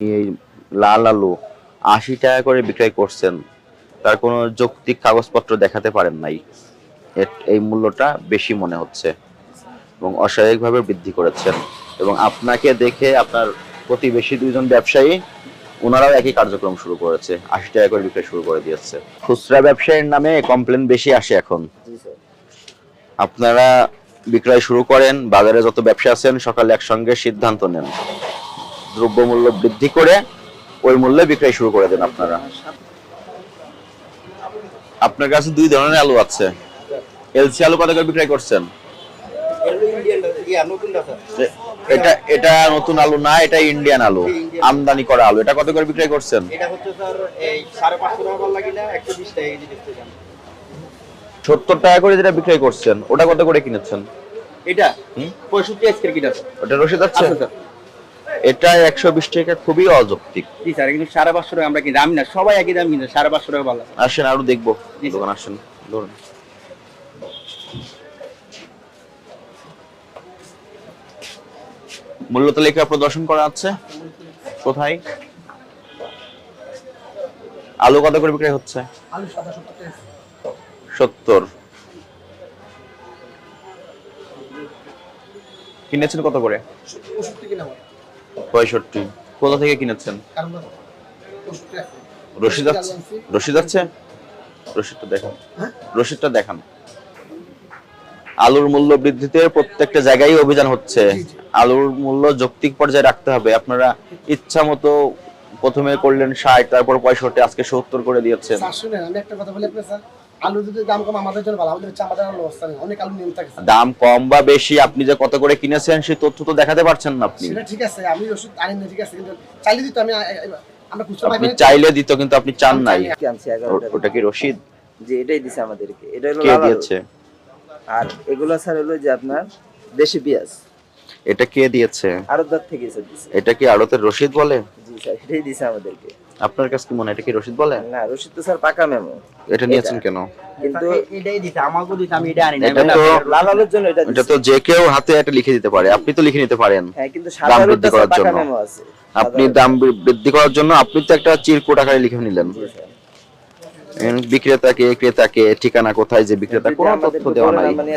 এই লাল আলু আশি টাকা করে বিক্রয় করছেন, তার কোনো যৌক্তিক কাগজপত্র দেখাতে পারেন নাই। এই মূল্যটা বেশি মনে হচ্ছে এবং অস্বাভাবিকভাবে বৃদ্ধি করেছেন এবং আপনাকে দেখে আপনার প্রতিবেশী দুইজন ব্যবসায়ী, ওনারাও একই কার্যক্রম শুরু করেছে, আশি টাকা করে বিক্রয় শুরু করে দিয়েছে। খুচরা ব্যবসায়ীর নামে কমপ্লেন বেশি আসে এখন। আপনারা বিক্রয় শুরু করেন, বাজারে যত ব্যবসা আছেন সকালে একসঙ্গে সিদ্ধান্ত নেন। দ্রব্যমূল্য বৃদ্ধি করে ওই মূল্যে বিক্রয় শুরু করে দেন আপনারা। আপনার কাছে দুই ধরনের আলু আছে। এলসি আলু কত করে বিক্রয় করছেন? এটা এটা নতুন আলু না এটা ইন্ডিয়ান আলু। আমদানি করা আলু। এটা কত করে বিক্রয় করছেন? সত্তর টাকা করে যেটা বিক্রয় করছেন ওটা কত করে কিনেছেন? এটা? পঁয়ষট্টি আজকের কিনা ওটা রসিদ আছে? এটা একশো বিশ টাকা খুবই অযৌক্তিক। জি স্যার কিন্তু সাড়ে পাঁচশো টাকা আমরা কিনি আমি না? সবাই একই দাম কিনে সাড়ে পাঁচশো টাকা ভালো আসেন আরও দেখব। দোকান আসেন ধরুন। মূল্য তালিকা প্রদর্শন করা আছে। কোথায়? আলু কত করে বিক্রি হচ্ছে? সত্তর। কিনেছেন কত করে? পঁয়ষট্টি। কোথা থেকে কিনেছেন? রশিদ আছে? রশিদ আছে? রশিদটা দেখান। রশিদটা দেখান। আলুর মূল্য বৃদ্ধিতে প্রত্যেকটা জায়গায় অভিযান হচ্ছে। আলুর মূল্য যৌক্তিক পর্যায়ে রাখতে হবে। আপনারা ইচ্ছা মতো প্রথমে করলেন ষাট তারপর পঁয়ষট্টি আজকে সত্তর করে দিয়েছেন। শুনেন আমি একটা কথা বলি আপনার স্যার। আলু যদি দাম কম আমাদের জন্য ভালো। আমাদের আমাদের আলু অবস্থা অনেক আলু নিয়ম থাকে দাম কম বা বেশি আপনি যে কত করে কিনেছেন সেই তথ্য তো দেখাতে পারছেন না আপনি। সেটা ঠিক আছে আমি ওষুধ আনি না ঠিক আছে কিন্তু চাইলে দিত আমি আমরা খুচরা আপনি চাইলে দিত কিন্তু আপনি চান নাই। ওটা কি রশিদ? যে এটাই দিছে আমাদেরকে। এটা হলো কে দিয়েছে? আর এগুলো স্যার হলো যে আপনার দেশি পেঁয়াজ। এটা কে দিয়েছে? আড়তদার থেকে স্যার দিছে। এটা কি আড়তের রশিদ বলে? জি স্যার এটাই দিছে আমাদেরকে। আপনার কাছে কি মনে হয়? এটা কি রশিদ বলে? না রশিদ তো স্যার পাকা মেমো। এটা নিয়েছেন কেন? কিন্তু এটাই দিতে আমাকেও দিতে আমি এটা আনি না এটা তো লাল আলুর জন্য এটা এটা তো যে কেউ হাতে একটা লিখে দিতে পারে। আপনি তো লিখে নিতে পারেন। হ্যাঁ কিন্তু দাম বৃদ্ধি করার জন্য। আপনি দাম বৃদ্ধি করার জন্য আপনি তো একটা চিরকুট আকারে লিখে নিলেন। বিক্রেতাকে ক্রেতাকে ঠিকানা কোথায় যে বিক্রেতা কোনো তথ্য দেওয়া নাই। পারে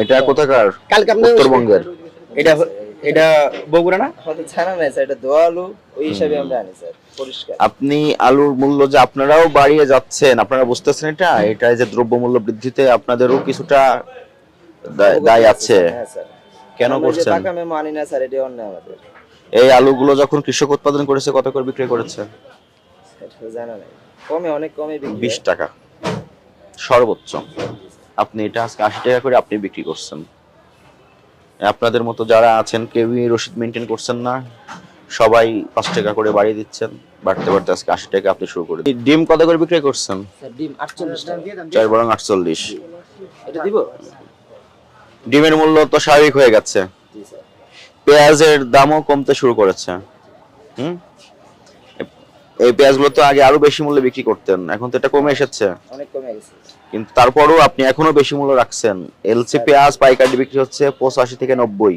এটা কোথাকার? কালকে উত্তরবঙ্গের। এটা এটা বগুড়া না? ছানা নাই স্যার এটা দোয়া আলু ওই হিসাবে আমরা আনি স্যার পরিষ্কার। আপনি আলুর মূল্য যে আপনারাও বাড়িয়ে যাচ্ছেন আপনারা বুঝতেছেন এটা? এটা যে দ্রব্যমূল্য বৃদ্ধিতে আপনাদেরও কিছুটা দায় আছে। হ্যাঁ কেন করছেন? পাকা মেমো আনি না স্যার এটা অন্যায় আমাদের। এই আলুগুলো যখন কৃষক উৎপাদন করেছে কত করে বিক্রি করেছে? জানা নাই। কমে অনেক কমে বিশ। টাকা। সর্বোচ্চ। আপনি এটা আজকে আশি টাকা করে আপনি বিক্রি করছেন। আপনাদের মতো যারা আছেন কেউই রসিদ মেনটেন করছেন না। সবাই পাঁচ টাকা করে বাড়িয়ে দিচ্ছেন। বাড়তে বাড়তে আজকে আশি টাকা আপনি শুরু করে। ডিম কত করে বিক্রি করছেন? ডিম আটচল্লিশ চার বরং আটচল্লিশ। এটা দিব? ডিমের মূল্য তো স্বাভাবিক হয়ে গেছে। পেঁয়াজের দামও কমতে শুরু করেছে। হুম? এই পেঁয়াজগুলো তো আগে আরও বেশি মূল্যে বিক্রি করতেন এখন তো এটা কমে এসেছে। অনেক কমে গেছে। কিন্তু তারপরও আপনি এখনও বেশি মূল্য রাখছেন। এলসি পেঁয়াজ পাইকারি বিক্রি হচ্ছে পঁচাশি থেকে নব্বই।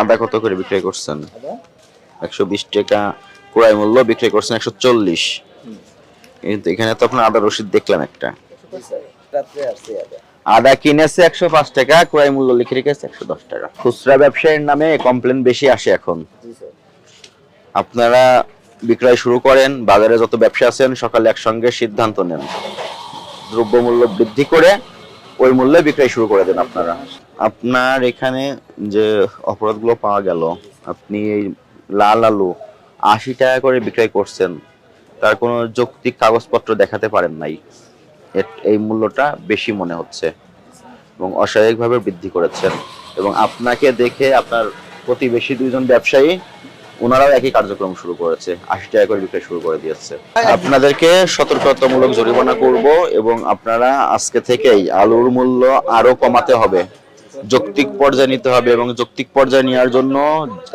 আদা কত করে বিক্রি করছেন? একশো বিশ টাকা ক্রয় মূল্য বিক্রি করছেন একশো চল্লিশ। কিন্তু এখানে তো আপনার আদা রসিদ দেখলাম একটা। আদা। কিনেছে একশো পাঁচ টাকা ক্রয় মূল্য লিখে রেখেছে একশো দশ টাকা। খুচরা ব্যবসায়ীর নামে কমপ্লেন বেশি আসে এখন। আপনারা বিক্রয় শুরু করেন, বাজারে যত ব্যবসা আছেন, সকালে একসঙ্গে সিদ্ধান্ত নেন। দ্রব্যমূল্য বৃদ্ধি করে ওই মূল্যে বিক্রয় শুরু করে দেন আপনারা। আপনার এখানে যে অপরাধগুলো পাওয়া গেল, আপনি এই লাল আলু আশি টাকা করে বিক্রয় করছেন, তার কোনো যৌক্তিক কাগজপত্র দেখাতে পারেন নাই। এই মূল্যটা বেশি মনে হচ্ছে এবং অস্বাভাবিকভাবে বৃদ্ধি করেছেন। এবং আপনাকে দেখে আপনার প্রতিবেশী দুইজন ব্যবসায়ী ওনারাও একই কার্যক্রম শুরু করেছে, আশি টাকা করে বিক্রয় শুরু করে দিয়েছে। আপনাদেরকে সতর্কতামূলক জরিমানা করব এবং আপনারা আজকে থেকেই আলুর মূল্য আরও কমাতে হবে। যৌক্তিক পর্যায়ে নিতে হবে এবং যৌক্তিক পর্যায়ে নেওয়ার জন্য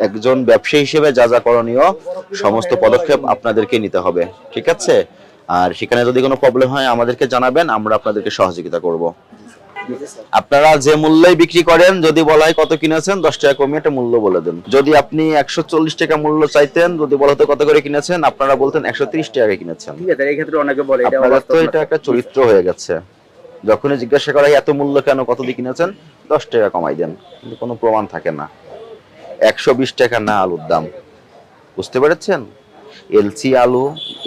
একজন ব্যবসায়ী হিসেবে যা যা করণীয় সমস্ত পদক্ষেপ আপনাদেরকে নিতে হবে, ঠিক আছে? আর সেখানে যদি কোনো প্রবলেম হয় আমাদেরকে জানাবেন, আমরা আপনাদেরকে সহযোগিতা করব। আপনারা যে মূল্যে বিক্রি করেন যদি বলা হয় কত কিনেছেন দশ টাকা কমিয়ে একটা মূল্য বলে দেন। যদি আপনি একশো চল্লিশ টাকা মূল্য চাইতেন যদি বলা হতো কত করে কিনেছেন আপনারা বলতেন একশো তিরিশ টাকা কিনেছেন। এটা আপনাদের তো এটা একটা চরিত্র হয়ে গেছে। যখনই জিজ্ঞাসা করা হয় এত মূল্য কেন কত দিয়ে কিনেছেন? দশ টাকা কমাই দেন। কিন্তু কোনো প্রমাণ থাকে না। একশো বিশ টাকা না আলুর দাম। বুঝতে পেরেছেন? এলসি আলু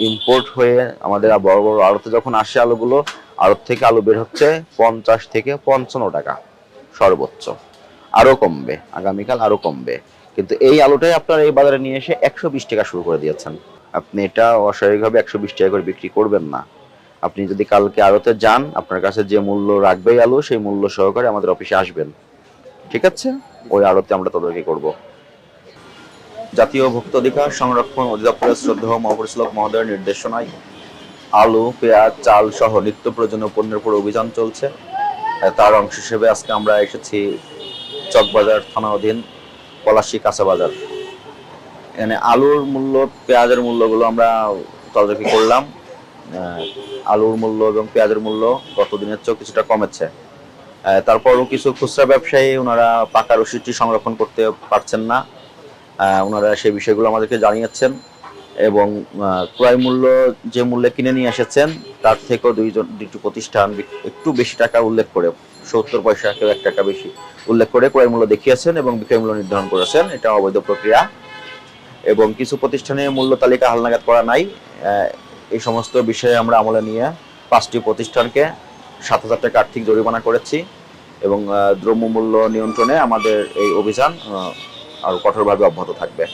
ইম্পোর্ট হয়ে আমাদের বড় বড় আড়তে যখন আসে আলুগুলো আড়ত থেকে আলু বের হচ্ছে পঞ্চাশ থেকে পঞ্চান্ন টাকা, সর্বোচ্চ। আরও কমবে, আগামীকাল আরও কমবে। কিন্তু এই আলুটাই আপনার এই বাজারে নিয়ে এসে একশো বিশ টাকা শুরু করে দিয়েছেন। আপনি এটা অস্বাভাবিকভাবে একশো বিশ টাকা করে বিক্রি করবেন না। আপনি যদি কালকে আড়তে যান, আপনার কাছে যে মূল্য রাখবে আলু, সেই মূল্য সহকারে আমাদের অফিসে আসবেন। ঠিক আছে? ওই আড়তে আমরা তদারকি করব। জাতীয় ভোক্তা অধিকার সংরক্ষণ অধিদপ্তরের শ্রদ্ধেয় মহাপরিচালক মহোদয়ের নির্দেশনায় আলু, পেঁয়াজ, চাল সহ নিত্য প্রয়োজনীয় পণ্যের উপর অভিযান চলছে। তার অংশ হিসেবে আজকে আমরা এসেছি চকবাজার থানা অধীন পলাশী কাঁচা বাজার। এখানে আলুর মূল্য, পেঁয়াজের মূল্যগুলো আমরা তদারকি করলাম। আলুর মূল্য এবং পেঁয়াজের মূল্য গত দিনের চেয়েও কিছুটা কমেছে। তারপরও কিছু খুচরা ব্যবসায়ী ওনারা পাকা রসিদটি সংরক্ষণ করতে পারছেন না। ওনারা সেই বিষয়গুলো আমাদেরকে জানিয়েছেন। এবং ক্রয় মূল্য যে মূল্যে কিনে নিয়ে এসেছেন তার থেকেও দুইজন দুটি প্রতিষ্ঠান একটু বেশি টাকা উল্লেখ করে সত্তর পয়সা কেউ এক টাকা বেশি উল্লেখ করে ক্রয় মূল্য দেখিয়েছেন এবং বিক্রয় মূল্য নির্ধারণ করেছেন। এটা অবৈধ প্রক্রিয়া। এবং কিছু প্রতিষ্ঠানে মূল্য তালিকা হালনাগাদ করা নাই। এই সমস্ত বিষয়ে আমরা আমলে নিয়ে পাঁচটি প্রতিষ্ঠানকে সাত হাজার টাকা আর্থিক জরিমানা করেছি এবং দ্রব্যমূল্য নিয়ন্ত্রণে আমাদের এই অভিযান আহ, আরও কঠোরভাবে অব্যাহত থাকবে।